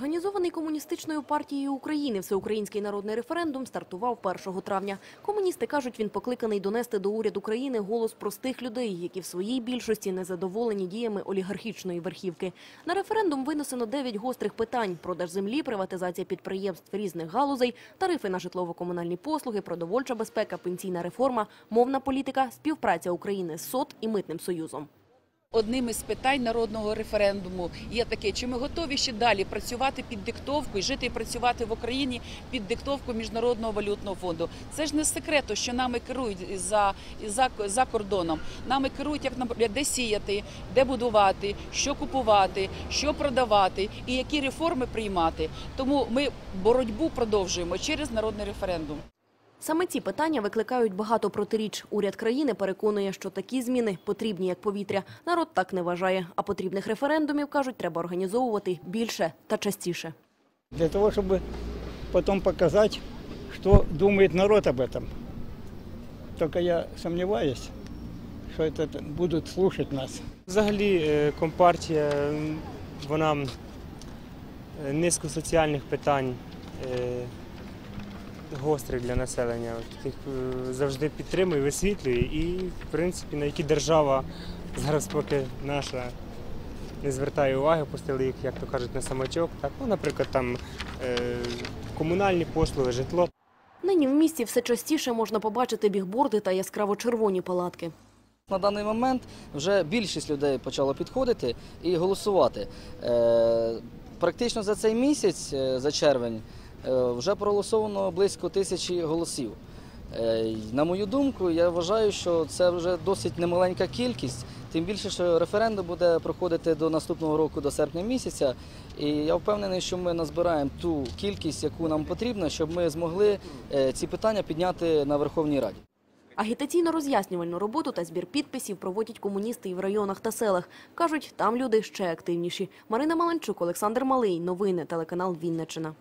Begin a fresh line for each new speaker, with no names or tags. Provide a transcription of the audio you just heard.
Організований комуністичною партією України всеукраїнський народний референдум стартував 1 травня. Комуністи кажуть, він покликаний донести до уряду країни голос простих людей, які в своїй більшості не задоволені діями олігархічної верхівки. На референдум винесено 9 гострих питань: продаж землі, приватизація підприємств різних галузей, тарифи на житлово-комунальні послуги, продовольча безпека, пенсійна реформа, мовна політика, співпраця України з СОТ і митним союзом.
Одним із питань народного референдуму є таке, чи ми готові ще далі працювати під диктовку і жити і працювати в Україні під диктовку міжнародного валютного фонду. Це ж не з секрету, що нами керують за, за, за кордоном. Нами керують, як наприклад, де сіяти, де будувати, що купувати, що продавати і які реформи приймати. Тому ми боротьбу продовжуємо через народний референдум.
Саме ці питання викликають багато протиріч. Уряд країни переконує, що такі зміни потрібні як повітря. Народ так не вважає. А потрібних референдумів, кажуть, треба організовувати більше та частіше.
Для того, чтобы потом показать, что думает народ об этом. Только я сомневаюсь, что это будут слушать нас.
Взагалі е, компартія м, вона м, е, низку соціальних питань гострих для населення. От Їх е, завжди підтримує, висвітлює і, в принципі, на які держава зараз поки наша не звертає уваги, пустили їх, як то кажуть, на самочок. Так, ну, наприклад, там е, комунальні послуги, житло.
Нині в місті все частіше можна побачити бігборди та яскраво-червоні палатки.
На даний момент вже більшість людей почало підходити і голосувати. Е, Практично за цей місяць, за червень, вже проголосовано близько тисячі голосів. Е, На мою думку, я вважаю, що це вже досить немаленька кількість. Тим більше, що референдум буде проходити до наступного року, до серпня місяця. І я впевнений, що ми назбираємо ту кількість, яку нам потрібно, щоб ми змогли е, ці питання підняти на Верховній Раді.
Агітаційно-роз'яснювальну роботу та збір підписів проводять комуністи і в районах та селах. Кажуть, там люди ще активніші. Марина Маланчук, Олександр Малий. Новини, телеканал Вінниччина.